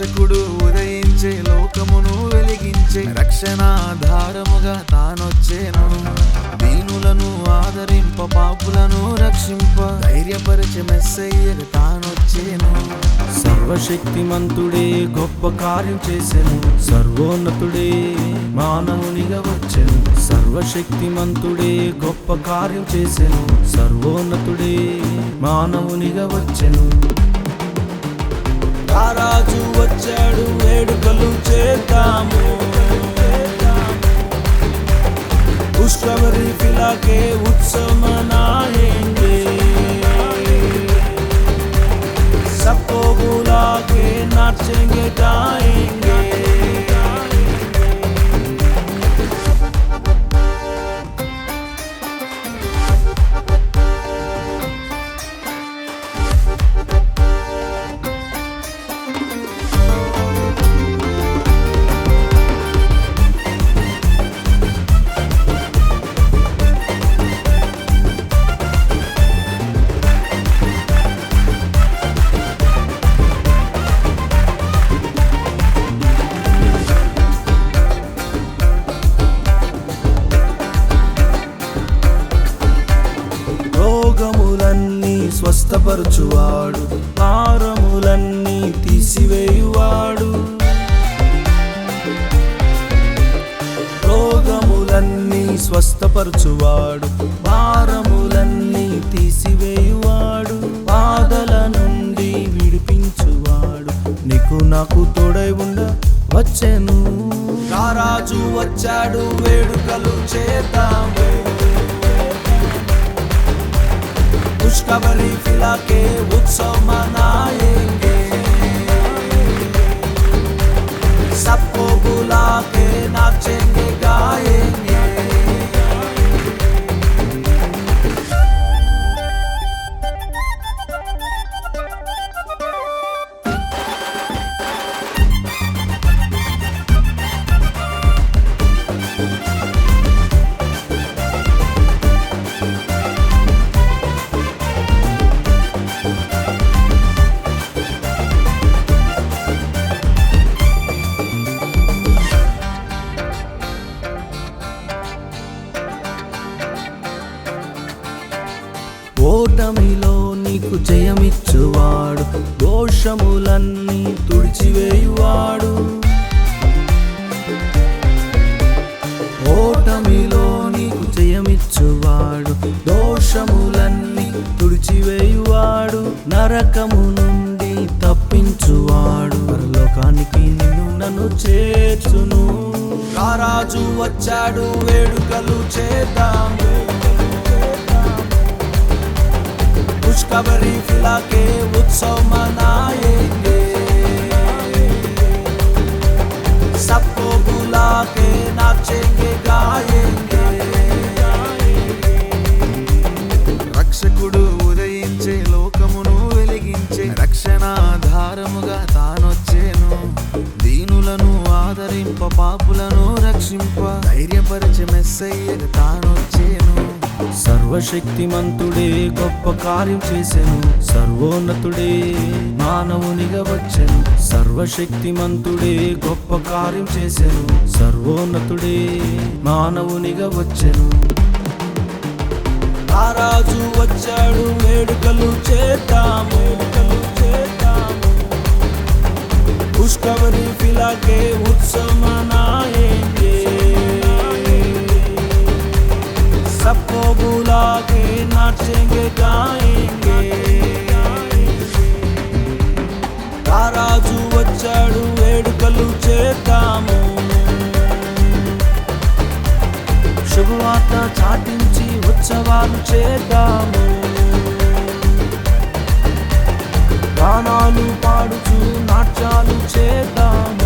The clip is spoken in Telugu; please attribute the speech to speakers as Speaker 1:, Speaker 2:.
Speaker 1: రక్షకుడు ఉదయించే లోకమును వెలిగించే రక్షణాధారముగా తానొచ్చేను. దీనులను ఆదరింప పాపులను రక్షింప ధైర్యపరిచే మెస్సయ్యగా తానొచ్చేను.
Speaker 2: సర్వశక్తిమంతుడే గొప్ప కార్యం చేసెను. సర్వోన్నతుడే మానవునిగా వచ్చెను. సర్వశక్తిమంతుడే గొప్ప కార్యం చేసెను. సర్వోన్నతుడే మానవునిగా వచ్చెను. ఆ రాజు వచ్చాడు వేడుకలు చేద్దాము. పుష్కవరి ఫిలాకే ఉత్సవనాయండి. సబ్కో బులాకే నాచెంగే గాయంగే స్వస్థపరచువాడు. భారములన్నీ తీసివేయువాడు. రోగములన్నీ స్వస్థపరచువాడు. భారములన్నీ తీసివేయువాడు. బాధల నుండి విడిపించువాడు. నీకు నాకు తోడై ఉండ వచ్చాను. రారాజు వచ్చాడు వేడుకలు చేద్దాము खुशखबरी फिला के उत्सव मनाएँगे ఓటమిలో నీకు జయమిచ్చువాడు. దోషములన్నీ తుడిచివేయువాడు. ఓటమిలో నీకు జయమిచ్చువాడు. దోషములన్నీ తుడిచివేయువాడు. నరకము నుండి తప్పించువాడు. లోకానికి నిన్ను నన్ను చేర్చును. రారాజు వచ్చాడు వేడుకలు చేద్దాము खुशखबरी फिला के उत्सव मनाएंगे सबको बुला के नाचेंगे गाएंगे
Speaker 1: రక్షకుడు ఉదయించే లోకమును వెలిగించే రక్షణాధారముగా తానొచ్చేను దీనులను ఆదరింప పాపులను రక్షింప ధైర్యపరిచే మెస్సయ్యగా తానొచ్చేను
Speaker 2: సర్వశక్తిమంతుడే గొప్ప కార్యం చేశాను సర్వోన్నతుడే మానవునిగా వచ్చెను. సర్వశక్తిమంతుడే గొప్ప కార్యం చేశాను సర్వోన్నతుడే మానవునిగా వచ్చాను. రాజు వచ్చాడు వేడుకలు చేద్దాం వేడుకలు చేద్దాం పుష్కవరి ఫిలాకే ఉత్సవమా? सबको बुला के नाचेंगे गाएंगे రారాజు వచ్చాడు వేడుకలు చేద్దాము శుభవార్త చాటించి ఉత్సవాలు చేద్దాము గానాలు పాడుచు నాట్యాలు చేద్దాము